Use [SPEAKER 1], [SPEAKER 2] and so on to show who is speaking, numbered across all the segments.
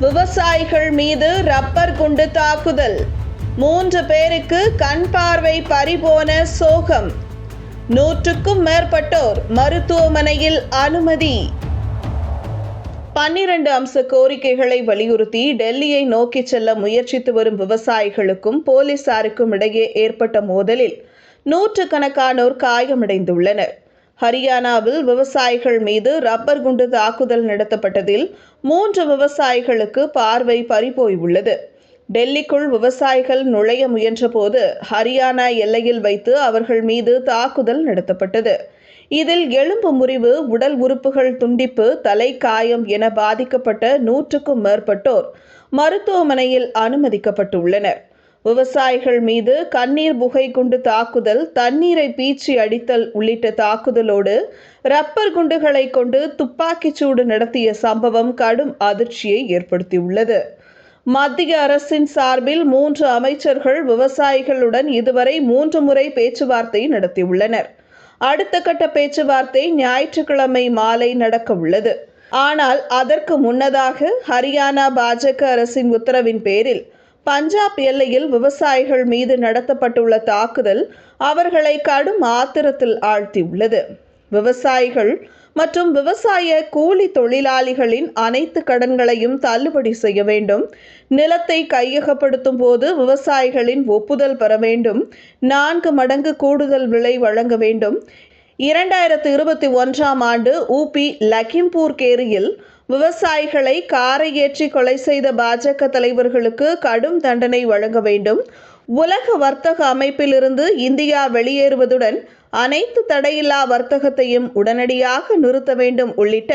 [SPEAKER 1] விவசாயிகள் மீது ரப்பர் குண்டு தாக்குதல். மூன்று பேருக்கு கண் பார்வை பறிபோன சோகம். நூற்றுக்கும் மேற்பட்டோர் மருத்துவமனையில் அனுமதி. பன்னிரண்டு அம்ச கோரிக்கைகளை வலியுறுத்தி டெல்லியை நோக்கி செல்ல முயற்சித்து வரும் விவசாயிகளுக்கும் போலீசாருக்கும் இடையே ஏற்பட்ட மோதலில் நூற்றுக்கணக்கானோர் காயமடைந்துள்ளனர். ஹரியானாவில் விவசாயிகள் மீது ரப்பர் குண்டு தாக்குதல் நடத்தப்பட்டதில் மூன்று விவசாயிகளுக்கு பார்வை பறிபோய் உள்ளது. டெல்லிக்குள் விவசாயிகள் நுழைய முயன்றபோது ஹரியானா எல்லையில் வைத்து அவர்கள் மீது தாக்குதல் நடத்தப்பட்டது. இதில் எலும்பு முறிவு உடல் உறுப்புகள் துண்டிப்பு தலை காயம் என பாதிக்கப்பட்ட நூற்றுக்கும் மேற்பட்டோர் மருத்துவமனையில் அனுமதிக்கப்பட்டுள்ளனர். விவசாயிகள் மீது கண்ணீர் புகை குண்டு தாக்குதல் தண்ணீரை பீச்சி அடித்தல் உள்ளிட்ட தாக்குதலோடு ரப்பர் குண்டுகளை கொண்டு துப்பாக்கிச் சூடு நடத்திய சம்பவம் கடும் அதிர்ச்சியை ஏற்படுத்தியுள்ளது. மத்திய அரசின் சார்பில் மூன்று அமைச்சர்கள் விவசாயிகளுடன் இதுவரை மூன்று முறை பேச்சுவார்த்தை நடத்தியுள்ளனர். அடுத்த கட்ட பேச்சுவார்த்தை ஞாயிற்றுக்கிழமை மாலை நடக்க உள்ளது. ஆனால் அதற்கு முன்னதாக ஹரியானா பாஜக அரசின் உத்தரவின் பேரில் பஞ்சாப் எல்லையில் விவசாயிகள் மீது நடத்தப்பட்டுள்ள தாக்குதல் அவர்களை கடும் ஆத்திரத்தில் ஆழ்த்தியுள்ளது. விவசாயிகள் மற்றும் விவசாய கூலி தொழிலாளிகளின் அனைத்து கடன்களையும் தள்ளுபடி செய்ய வேண்டும். நிலத்தை கையகப்படுத்தும் போது விவசாயிகளின் ஒப்புதல் பெற வேண்டும். நான்கு மடங்கு கூடுதல் விலை வழங்க வேண்டும். இரண்டாயிரத்து இருபத்தி ஒன்றாம் ஆண்டு ஊபி லக்கிம்பூர் கேரியில் விவசாயிகளை காரை ஏற்றி கொலை செய்த பாஜக தலைவர்களுக்கு கடும் தண்டனை வழங்க வேண்டும். உலக வர்த்தக அமைப்பிலிருந்து இந்தியா வெளியேறுவதுடன் அனைத்து தடையில்லா வர்த்தகத்தையும் உடனடியாக நிறுத்த வேண்டும் உள்ளிட்ட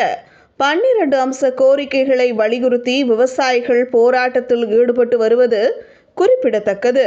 [SPEAKER 1] பன்னிரண்டு அம்ச கோரிக்கைகளை வலியுறுத்தி விவசாயிகள் போராட்டத்தில் ஈடுபட்டு வருவது குறிப்பிடத்தக்கது.